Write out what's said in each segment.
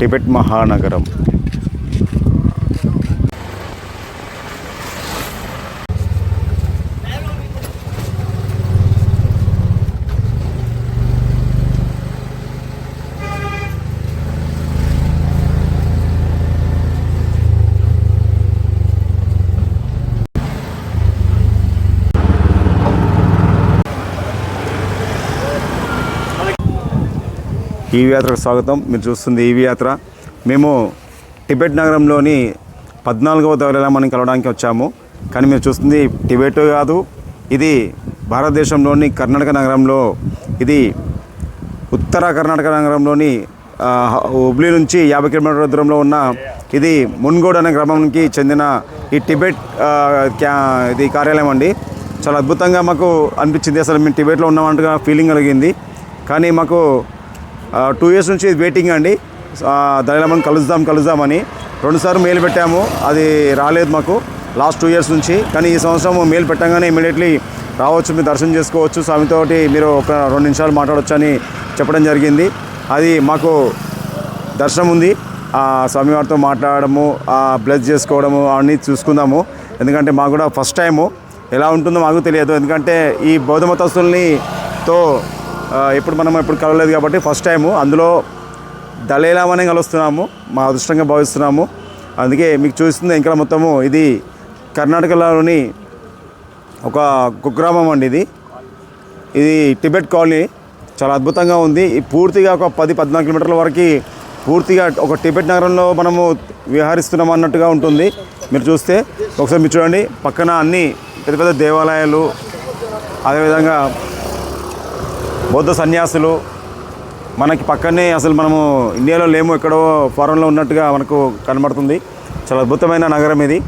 Tibet మహానగరం ఈ యాత్రకు స్వాగతం. మీరు చూస్తుంది ఈ యాత్ర. మేము టిబెట్ నగరంలోని పద్నాలుగవ దళామని కలవడానికి వచ్చాము. కానీ మీరు చూస్తుంది టిబెట్ కాదు ఇది భారతదేశంలోని కర్ణాటక నగరంలో ఇది ఉత్తర కర్ణాటక నగరంలోని హుబ్లీ నుంచి యాభై కిలోమీటర్ల దూరంలో ఉన్న ఇది మున్గోడ్ అనే గ్రామానికి చెందిన ఈ టిబెట్ క్యా ఇది కార్యాలయం అండి. చాలా అద్భుతంగా మాకు అనిపించింది. అసలు మేము టిబెట్లో ఉన్నామంటగా ఫీలింగ్ కలిగింది. కానీ మాకు టూ ఇయర్స్ నుంచి వెయిటింగ్ అండి. దళిలమని కలుద్దాం కలుద్దామని రెండుసార్లు మెయిల్ పెట్టాము. అది రాలేదు మాకు. లాస్ట్ టూ ఇయర్స్ నుంచి. కానీ ఈ సంవత్సరం మెయిల్ పెట్టగానే ఇమీడియట్లీ రావచ్చు మీరు దర్శనం చేసుకోవచ్చు. స్వామితోటి మీరు ఒక రెండు నిమిషాలు మాట్లాడవచ్చు అని చెప్పడం జరిగింది. అది మాకు దర్శనం ఉంది. ఆ స్వామివారితో మాట్లాడము బ్లెస్ చేసుకోవడము అవన్నీ చూసుకుందాము. ఎందుకంటే మాకు కూడా ఫస్ట్ టైము ఎలా ఉంటుందో మాకు తెలియదు. ఎందుకంటే ఈ బౌద్ధ మతస్థుల్ని తో ఇప్పుడు మనం ఎప్పుడు కలవలేదు కాబట్టి ఫస్ట్ టైము అందులో దళేలామనే కలుస్తున్నాము మా అదృష్టంగా భావిస్తున్నాము. అందుకే మీకు చూస్తుంది ఇంకా మొత్తము. ఇది కర్ణాటకలోని ఒక కుగ్రామం అండి ఇది. ఇది టిబెట్ కాలనీ. చాలా అద్భుతంగా ఉంది. ఈ పూర్తిగా ఒక పది పద్నాలుగు కిలోమీటర్ల వరకు పూర్తిగా ఒక టిబెట్ నగరంలో మనము విహరిస్తున్నాం అన్నట్టుగా ఉంటుంది. మీరు చూస్తే ఒకసారి మీరు చూడండి. పక్కన అన్ని పెద్ద పెద్ద దేవాలయాలు అదేవిధంగా బౌద్ధ సన్యాసులు మనకి పక్కనే అసలు మనము ఇండియాలో లేము ఎక్కడో ఫారెన్లో ఉన్నట్టుగా మనకు కనబడుతుంది. చాలా అద్భుతమైన నగరం ఇది.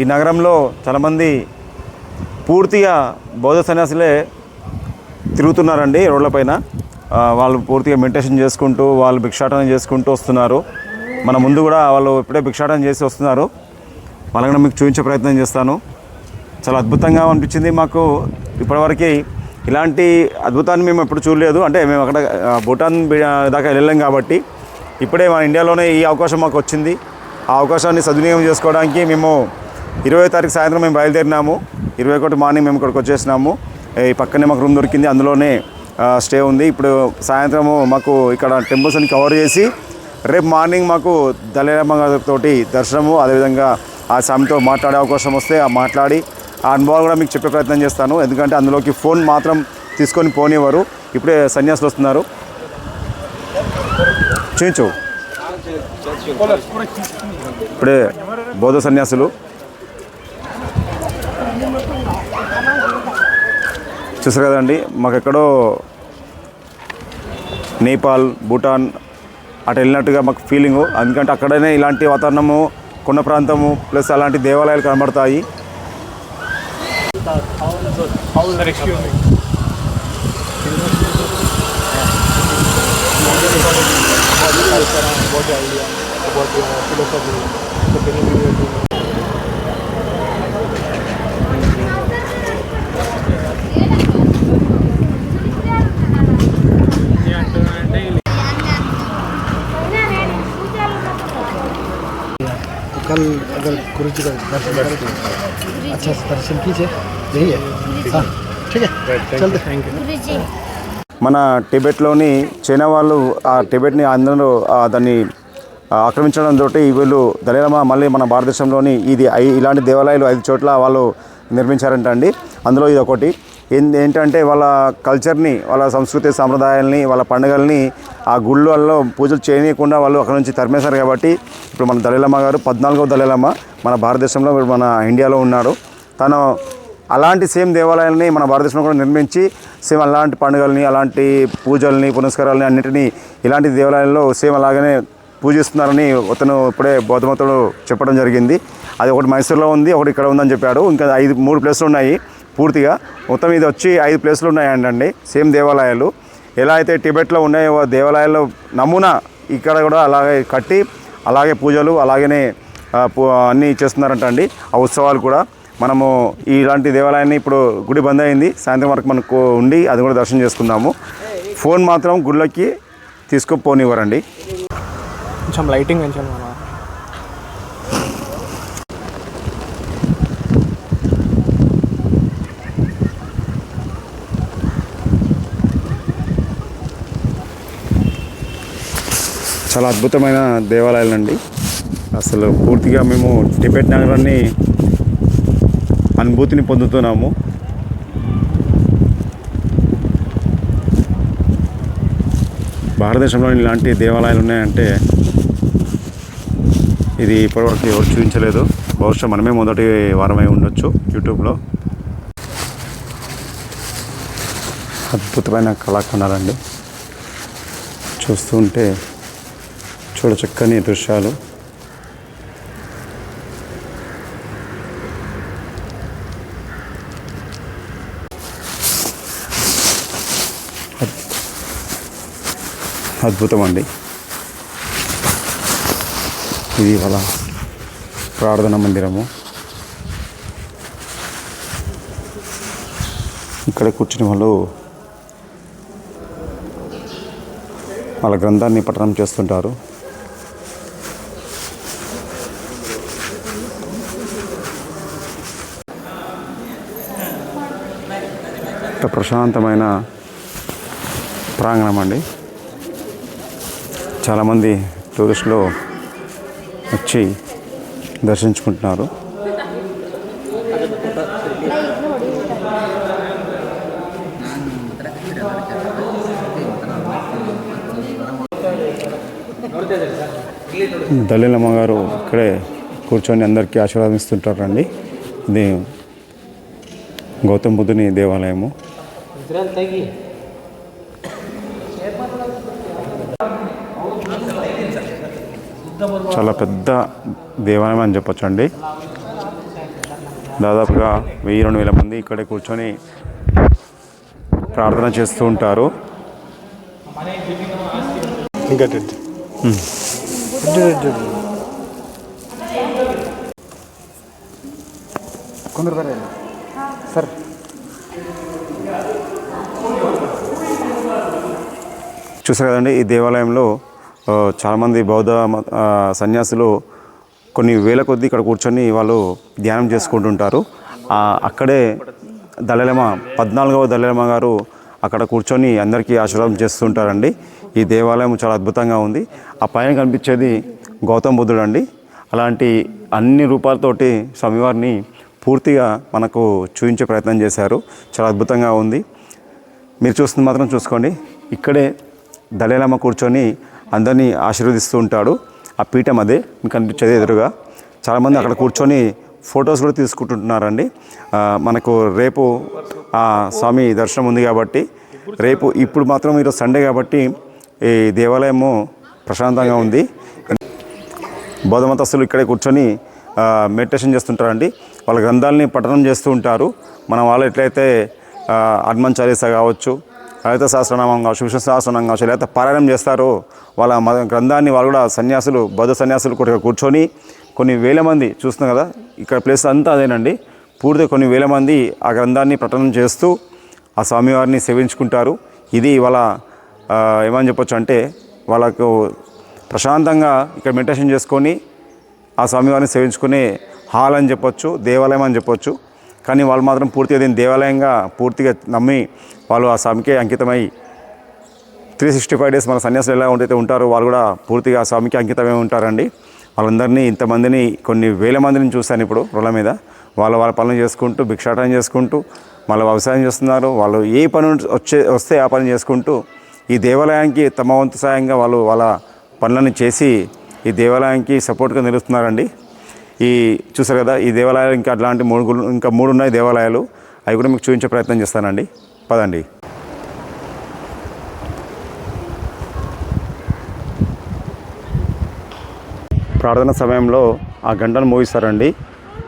ఈ నగరంలో చాలామంది పూర్తిగా బౌద్ధ సన్యాసులే తిరుగుతున్నారండి రోడ్లపైన వాళ్ళు పూర్తిగా మెడిటేషన్ చేసుకుంటూ వాళ్ళు భిక్షాటన చేసుకుంటూ వస్తున్నారు. మన ముందు కూడా వాళ్ళు ఇప్పుడే భిక్షాటన చేసి వస్తున్నారు. వాళ్ళని మీకు చూపించే ప్రయత్నం చేస్తాను. చాలా అద్భుతంగా అనిపించింది మాకు ఇప్పటివరకు. ఇలాంటి అద్భుతాన్ని మేము ఎప్పుడు చూడలేదు. అంటే మేము అక్కడ భూటాన్ బి- దాకా వెళ్ళలేం కాబట్టి ఇప్పుడే మన ఇండియాలోనే ఈ అవకాశం మాకు వచ్చింది. ఆ అవకాశాన్ని సద్వినియోగం చేసుకోవడానికి మేము ఇరవై తారీఖు సాయంత్రం మేము బయలుదేరినాము. ఇరవై ఒకటి మార్నింగ్ మేము ఇక్కడికి వచ్చేసినాము. ఈ పక్కనే మాకు రూమ్ దొరికింది. అందులోనే స్టే ఉంది. ఇప్పుడు సాయంత్రము మాకు ఇక్కడ టెంపుల్స్ అన్ని కవర్ చేసి రేపు మార్నింగ్ మాకు దళిలమ్మ తోటి దర్శనము అదేవిధంగా ఆ స్వామితో మాట్లాడే అవకాశం వస్తే ఆ మాట్లాడి అనుభవాలు కూడా మీకు చెప్పే ప్రయత్నం చేస్తాను. ఎందుకంటే అందులోకి ఫోన్ మాత్రం తీసుకొని పోనివ్వరు. ఇప్పుడే సన్యాసులు వస్తున్నారు. చూపించు ఇప్పుడే బౌద్ధ సన్యాసులు. చూసారు కదండి మాకు ఎక్కడో నేపాల్ భూటాన్ అటు వెళ్ళినట్టుగా మాకు ఫీలింగు ఎందుకంటే అక్కడనే ఇలాంటి వాతావరణము కొండ ప్రాంతము ప్లస్ అలాంటి దేవాలయాలు కనబడతాయి. about how the how the rescue me. What your idea? What your philosophy? So can you give me a अगर गुरु जी का दर्शन करें अच्छा से दर्शन कीजिए यही है हाँ ठीक है चलते थैंक यू మన టిబెట్లోని చైనా వాళ్ళు ఆ టిబెట్ని అందరూ ఆ దాన్ని ఆ, ఆక్రమించడంతో వీళ్ళు దళిలమ మళ్ళీ మన భారతదేశంలోని ఇది ఐ- ఇలాంటి దేవాలయాలు ఐదు చోట్ల వాళ్ళు నిర్మించారంట అండి అందులో ఇది ఒకటి ఏం- ఏంటంటే వాళ్ళ కల్చర్ని వాళ్ళ సంస్కృతి సాంప్రదాయాల్ని వాళ్ళ పండుగల్ని ఆ గుళ్ళల్లో పూజలు చేయనీయకుండా వాళ్ళు అక్కడ నుంచి తరిమేశారు కాబట్టి ఇప్పుడు మన దళిలమ్మ గారు పద్నాలుగవ దళిలమ్మ మన భారతదేశంలో ఇప్పుడు మన ఇండియాలో ఉన్నాడు. తను అలాంటి సేమ్ దేవాలయాల్ని మన భారతదేశంలో కూడా నిర్మించి సేమ్ అలాంటి పండుగల్ని అలాంటి పూజల్ని పునస్కారాలని అన్నింటినీ ఇలాంటి దేవాలయాల్లో సేమ్ అలాగనే పూజిస్తున్నారని అతను ఇప్పుడే బౌద్ధమతుడు చెప్పడం జరిగింది. అది ఒకటి మైసూర్లో ఉంది ఒకటి ఇక్కడ ఉందని చెప్పాడు. ఇంకా ఐదు మూడు ప్లేస్లు ఉన్నాయి. పూర్తిగా మొత్తం ఇది వచ్చి ఐదు ప్లేస్లు ఉన్నాయండి సేమ్ దేవాలయాలు. ఎలా అయితే టిబెట్లో ఉన్నాయో దేవాలయాల్లో నమూనా ఇక్కడ కూడా అలాగే కట్టి అలాగే పూజలు అలాగనే అన్నీ చేస్తున్నారంట అండి ఆ ఉత్సవాలు కూడా మనము ఇలాంటి దేవాలయాన్ని ఇప్పుడు గుడి బంద్ అయింది. సాయంత్రం వరకు మనకు ఉండి అది కూడా దర్శనం చేసుకుందాము. ఫోన్ మాత్రం గుళ్ళకి తీసుకుపోనివ్వరండి. కొంచెం లైటింగ్ పెంచాలి చాలా అద్భుతమైన దేవాలయాలు అండి. అసలు పూర్తిగా మేము టిబెట్ నగరాన్ని అనుభూతిని పొందుతున్నాము. భారతదేశంలో ఇలాంటి దేవాలయాలు ఉన్నాయంటే ఇది ఇప్పటివరకు ఎవరు చూపించలేదు. బహుశా మనమే మొదటి వారమై ఉండొచ్చు యూట్యూబ్లో. అద్భుతమైన కళాఖండాలండి. చూస్తుంటే చూడ చక్కని దృశ్యాలు. అద్భుతం అండి ఇది వాళ్ళ ప్రార్థన మందిరము. ఇక్కడ కూర్చుని వాళ్ళు వాళ్ళ గ్రంథాన్ని పఠనం చేస్తుంటారు. ఎంత ప్రశాంతమైన ప్రాంగణం అండి. చాలామంది టూరిస్టులు వచ్చి దర్శించుకుంటున్నారు. దళిలమ్మ గారు ఇక్కడే కూర్చొని అందరికీ ఆశీర్వాదిస్తుంటారండి. ఇది గౌతమ బుద్ధుని దేవాలయము. చాలా పెద్ద దేవాలయం అని చెప్పొచ్చు అండి దాదాపుగా వెయ్యి రెండు వేల మంది ఇక్కడే కూర్చొని ప్రార్థన చేస్తూ ఉంటారు. ఇంకా కొందరు సర్. చూసారు కదండి ఈ దేవాలయంలో చాలామంది బౌద్ధ సన్యాసులు కొన్ని వేల కొద్దీ ఇక్కడ కూర్చొని వాళ్ళు ధ్యానం చేసుకుంటుంటారు. అక్కడే దళలమ పద్నాలుగవ దళలమ గారు అక్కడ కూర్చొని అందరికీ ఆశీర్వాదం చేస్తుంటారండి. ఈ దేవాలయం చాలా అద్భుతంగా ఉంది. ఆ పైన కనిపించేది గౌతమ బుద్ధుడు అండి. అలాంటి అన్ని రూపాలతోటి స్వామివారిని పూర్తిగా మనకు చూపించే ప్రయత్నం చేశారు. చాలా అద్భుతంగా ఉంది. మీరు చూస్తుంది మాత్రం చూసుకోండి. ఇక్కడే దళైలమ్మ కూర్చొని అందరినీ ఆశీర్వదిస్తూ ఉంటాడు. ఆ పీఠం అదే మీకు అనిపించేది ఎదురుగా. చాలామంది అక్కడ కూర్చొని ఫొటోస్ కూడా తీసుకుంటున్నారండి. మనకు రేపు ఆ స్వామి దర్శనం ఉంది కాబట్టి రేపు ఇప్పుడు మాత్రం ఈరోజు సండే కాబట్టి ఈ దేవాలయము ప్రశాంతంగా ఉంది. బౌద్ధ ఇక్కడే కూర్చొని మెడిటేషన్ చేస్తుంటారండి. వాళ్ళ గ్రంథాలని పఠనం చేస్తూ ఉంటారు. మనం వాళ్ళు ఎట్లయితే ఆ, హనుమాన్ చాలీసా కావచ్చు లలిత సహస్రనామం కావచ్చు విష్ణు సహస్రనామం కావచ్చు లేకపోతే పారాయణం చేస్తారో. వాళ్ళ మత గ్రంథాన్ని వాళ్ళు కూడా సన్యాసులు బౌద్ధ సన్యాసులు కూడా కూర్చొని కొన్ని వేల మంది చూస్తున్నాం కదా ఇక్కడ ప్లేస్ అంతా అదేనండి. పూర్తిగా కొన్ని వేల మంది ఆ గ్రంథాన్ని ప్రకటన చేస్తూ ఆ స్వామివారిని సేవించుకుంటారు. ఇది వాళ్ళ ఏమని చెప్పొచ్చు అంటే వాళ్ళకు ప్రశాంతంగా ఇక్కడ మెడిటేషన్ చేసుకొని ఆ స్వామివారిని సేవించుకునే హాల్ అని చెప్పొచ్చు దేవాలయం అని చెప్పొచ్చు. కానీ వాళ్ళు మాత్రం పూర్తిగా దీన్ని దేవాలయంగా పూర్తిగా నమ్మి వాళ్ళు ఆ స్వామికే అంకితమై త్రీ సిక్స్టీ ఫైవ్ డేస్ మన సన్యాసులు ఎలా ఉంటైతే ఉంటారో వాళ్ళు కూడా పూర్తిగా ఆ స్వామికి అంకితమై ఉంటారండి. వాళ్ళందరినీ ఇంతమందిని కొన్ని వేల మందిని చూశాను ఇప్పుడు రోడ్ల మీద. వాళ్ళు వాళ్ళ పనులు చేసుకుంటూ భిక్షాటనం చేసుకుంటూ మళ్ళీ వ్యవసాయం చేస్తున్నారు. వాళ్ళు ఏ పని వచ్చే వస్తే ఆ పని చేసుకుంటూ ఈ దేవాలయానికి తమ వంతు సాయంగా వాళ్ళు వాళ్ళ పనులను చేసి ఈ దేవాలయానికి సపోర్ట్గా నిలుస్తున్నారండి. ఈ చూసారు కదా ఈ దేవాలయాలు ఇంకా అట్లాంటి మూడు ఇంకా మూడు ఉన్నాయి దేవాలయాలు. అవి కూడా మీకు చూపించే ప్రయత్నం చేస్తానండి. పదండి. ప్రార్థన సమయంలో ఆ గంటను మోగిస్తారండి.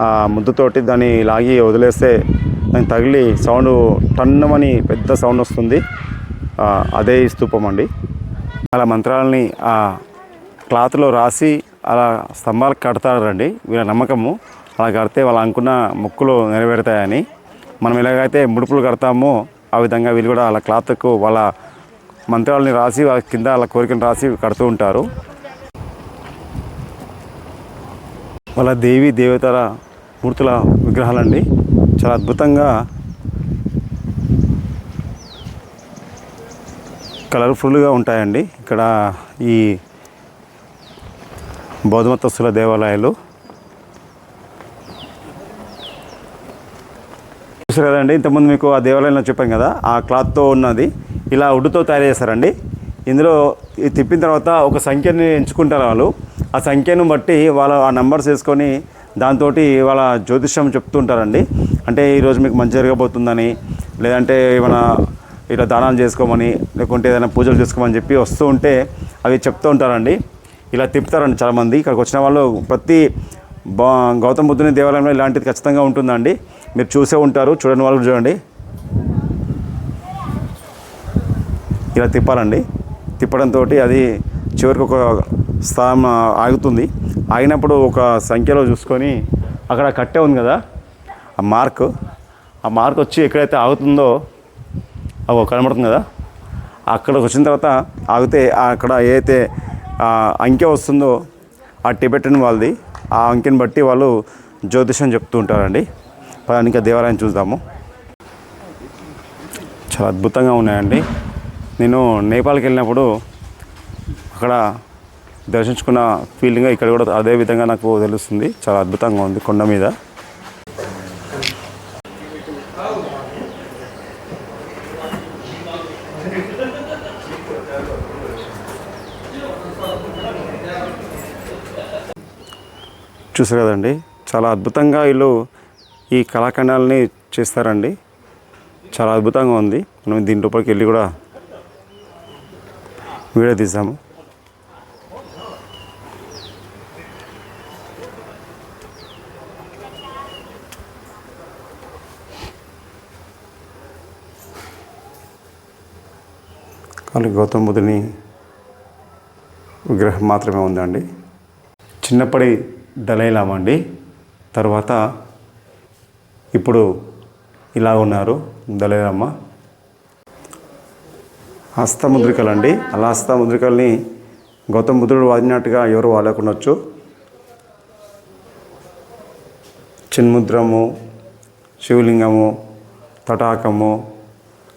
ఆ ముద్దుతోటి దాన్ని లాగి వదిలేస్తే దాన్ని తగిలి సౌండ్ టన్నమని పెద్ద సౌండ్ వస్తుంది. అదే స్తూపం అండి. అలా మంత్రాలని ఆ క్లాత్లో రాసి అలా స్తంభాలకు కడతారండి. వీళ్ళ నమ్మకము. అలా కడితే వాళ్ళు అనుకున్న మొక్కులు నెరవేరుతాయని. మనం ఎలాగైతే ముడుపులు కడతామో ఆ విధంగా వీళ్ళు కూడా అలా క్లాత్కు వాళ్ళ మంత్రాలని రాసి వాళ్ళ కింద వాళ్ళ కోరికను రాసి కడుతూ ఉంటారు. వాళ్ళ దేవి దేవతల మూర్తుల విగ్రహాలండి. చాలా అద్భుతంగా కలర్ఫుల్గా ఉంటాయండి. ఇక్కడ ఈ బౌద్ధమతస్థుల దేవాలయాలు. చూసారు కదండి ఇంతకుముందు మీకు ఆ దేవాలయంలో చెప్పాను కదా ఆ క్లాత్తో ఉన్నది. ఇలా ఉడ్డుతో తయారు చేస్తారండి ఇందులో ఇది తిప్పిన తర్వాత ఒక సంఖ్యని ఎంచుకుంటారు వాళ్ళు. ఆ సంఖ్యను బట్టి వాళ్ళ ఆ నెంబర్స్ వేసుకొని దాంతో వాళ్ళ జ్యోతిష్యం చెప్తుంటారండి. అంటే ఈరోజు మీకు మంచి జరగబోతుందని లేదంటే ఏమైనా ఇట్లా దానాలు చేసుకోమని లేకుంటే ఏదైనా పూజలు చేసుకోమని చెప్పి వస్తూ ఉంటే అవి చెప్తూ ఉంటారండి. ఇలా తిప్పుతారండి చాలామంది. ఇక్కడికి వచ్చిన వాళ్ళు ప్రతి గౌతమ బుద్ధుని దేవాలయంలో ఇలాంటిది ఖచ్చితంగా ఉంటుందండి. మీరు చూసే ఉంటారు చూడని వాళ్ళు చూడండి. ఇలా తిప్పాలండి. తిప్పడంతో అది చివరికి ఒక స్థానం ఆగుతుంది. ఆగినప్పుడు ఒక సంఖ్యలో చూసుకొని అక్కడ కట్టే ఉంది కదా ఆ మార్క్ ఆ మార్క్ వచ్చి ఎక్కడైతే ఆగుతుందో అవి కనబడుతుంది కదా అక్కడికి వచ్చిన తర్వాత ఆగితే అక్కడ ఏదైతే అంకె వస్తుందో ఆ టిబెటన్ వాళ్ళది. ఆ అంకెని బట్టి వాళ్ళు జ్యోతిషం చెప్తూ ఉంటారండి. పదండి ఇంకా దేవాలయం చూద్దాము. చాలా అద్భుతంగా ఉన్నాయండి. నేను నేపాల్కి వెళ్ళినప్పుడు అక్కడ దర్శించుకున్న ఫీలింగ్ ఇక్కడ కూడా అదే విధంగా నాకు తెలుస్తుంది. చాలా అద్భుతంగా ఉంది కొండ మీద. చూసారు కదండి. చాలా అద్భుతంగా వీళ్ళు ఈ కళాఖండాలని చేస్తారండి. చాలా అద్భుతంగా ఉంది. మనం దీని లోపలికి వెళ్ళి కూడా వీడియో తీసాము కానీ గౌతమ బుద్ధుని విగ్రహం మాత్రమే ఉందండి. చిన్నప్పటి దళైలామా అండి తర్వాత ఇప్పుడు ఇలా ఉన్నారు దళైలామా హస్తముద్రికలు అండి అలా హస్తముద్రికల్ని గౌతమ బుద్ధుడు వాడినట్టుగా ఎవరు వాడకుండొచ్చు. చిన్ముద్రము శివలింగము తటాకము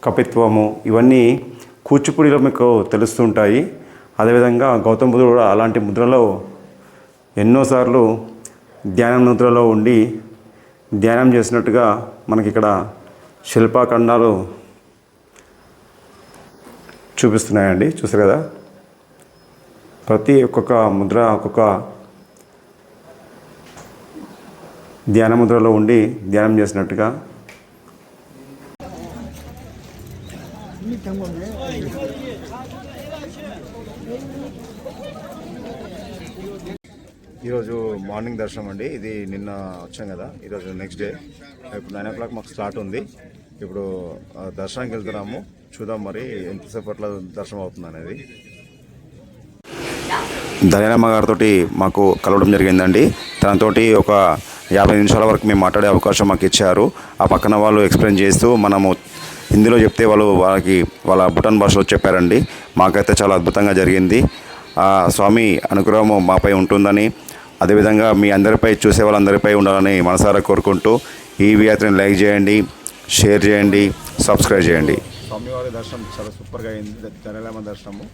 కపిత్వము ఇవన్నీ కూచిపూడిలో మీకు తెలుస్తుంటాయి. అదేవిధంగా గౌతమ బుద్ధుడు కూడా అలాంటి ముద్రలో ఎన్నోసార్లు ధ్యానం ముద్రలో ఉండి ధ్యానం చేసినట్టుగా మనకి ఇక్కడ శిల్పాఖండాలు చూపిస్తున్నాయండి. చూసారు కదా? ప్రతి ఒక్కొక్క ముద్ర ఒక్కొక్క ధ్యాన ముద్రలో ఉండి ధ్యానం చేసినట్టుగా. ఈరోజు మార్నింగ్ దర్శనం అండి. ఇది నిన్న వచ్చాం కదా ఈరోజు నెక్స్ట్ డే ఇప్పుడు నైన్ ఓ క్లాక్ మాకు స్టార్ట్ ఉంది. ఇప్పుడు దర్శనానికి వెళ్తున్నాము. చూద్దాం మరి ఎంతసేపట్లో దర్శనం అవుతుంది అనేది. దయానమ్మ గారితో మాకు కలవడం జరిగిందండి. తనతోటి ఒక యాభై నిమిషాల వరకు మేము మాట్లాడే అవకాశం మాకు ఇచ్చారు. ఆ పక్కన వాళ్ళు ఎక్స్ప్లెయిన్ చేస్తూ మనము హిందీలో చెప్తే వాళ్ళు వాళ్ళకి వాళ్ళ బుటన్ భాషలో చెప్పారండి. మాకైతే చాలా అద్భుతంగా జరిగింది. ఆ స్వామి అనుగ్రహం మాపై ఉంటుందని అదేవిధంగా మీ అందరిపై చూసే వాళ్ళందరిపై ఉండాలని మనసారా కోరుకుంటూ ఈ యాత్రని లైక్ చేయండి షేర్ చేయండి సబ్స్క్రైబ్ చేయండి. స్వామివారి దర్శనం చాలా సూపర్గా అయింది. జనరామ దర్శనము.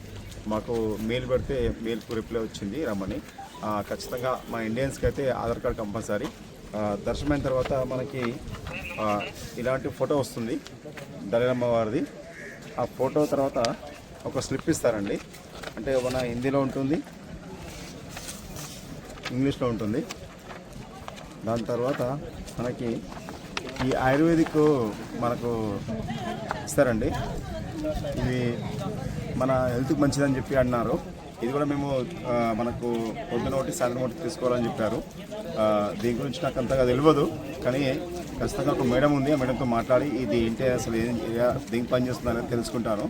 మాకు మెయిల్ పెడితే మెయిల్కు రిప్లై వచ్చింది రమ్మని. ఖచ్చితంగా మా ఇండియన్స్కి అయితే ఆధార్ కార్డ్ కంపల్సరీ. దర్శనం అయిన తర్వాత మనకి ఇలాంటి ఫోటో వస్తుంది దళిలమ్మ వారిది. ఆ ఫోటో తర్వాత ఒక స్లిప్ ఇస్తారండి. అంటే మన హిందీలో ఉంటుంది. ఇంగ్లీష్లో ఉంటుంది. దాని తర్వాత మనకి ఈ ఆయుర్వేదిక్ మనకు ఇస్తారండి. ఇది మన హెల్త్కి మంచిదని చెప్పి అన్నారు. ఇది కూడా మేము మనకు పొద్దున ఒకటి సాయంత్రం ఒకటి తీసుకోవాలని చెప్పారు. దీని గురించి నాకు అంతగా తెలియదు. కానీ ఖచ్చితంగా ఒక మేడం ఉంది. ఆ మేడంతో మాట్లాడి ఇది ఏంటి అసలు ఏం దీనికి పని చేస్తుందని తెలుసుకుంటాను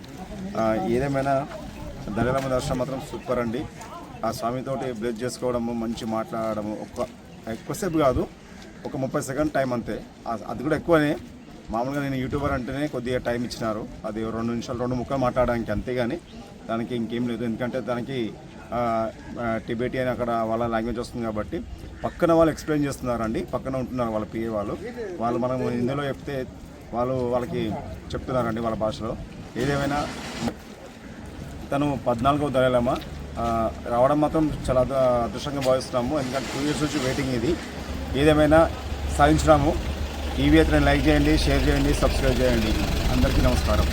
ఏదేమైనా దళిలమ్మ దర్శనం మాత్రం సూపర్ అండి. ఆ స్వామితోటి బ్లెస్ చేసుకోవడము మంచి మాట్లాడడము ఒక్క ఎక్కువసేపు కాదు ఒక ముప్పై సెకండ్ టైం అంతే. అది కూడా ఎక్కువనే. మామూలుగా నేను యూట్యూబర్ అంటేనే కొద్దిగా టైం ఇచ్చినారు. అది రెండు నిమిషాలు రెండు ముక్కలు మాట్లాడడానికి అంతేగాని దానికి ఇంకేం లేదు. ఎందుకంటే దానికి ఆ, అని టిబెటియన్ అక్కడ వాళ్ళ లాంగ్వేజ్ వస్తుంది కాబట్టి పక్కన వాళ్ళు ఎక్స్ప్లెయిన్ చేస్తున్నారండి. పక్కన ఉంటున్నారు వాళ్ళ పిఏ వాళ్ళు. వాళ్ళు మనం హిందీలో చెప్తే వాళ్ళు వాళ్ళకి చెప్తున్నారండి వాళ్ళ భాషలో. ఏదేమైనా తను పద్నాలుగవ దళాలమ్మ. రావడం మాత్రం చాలా అదృష్టంగా భావిస్తున్నాము. ఎందుకంటే టూ ఇయర్స్ నుంచి వెయిటింగ్ ఇది. ఏదేమైనా సాధించినాము టీవీ అయితే లైక్ చేయండి షేర్ చేయండి సబ్స్క్రైబ్ చేయండి. అందరికీ నమస్కారం.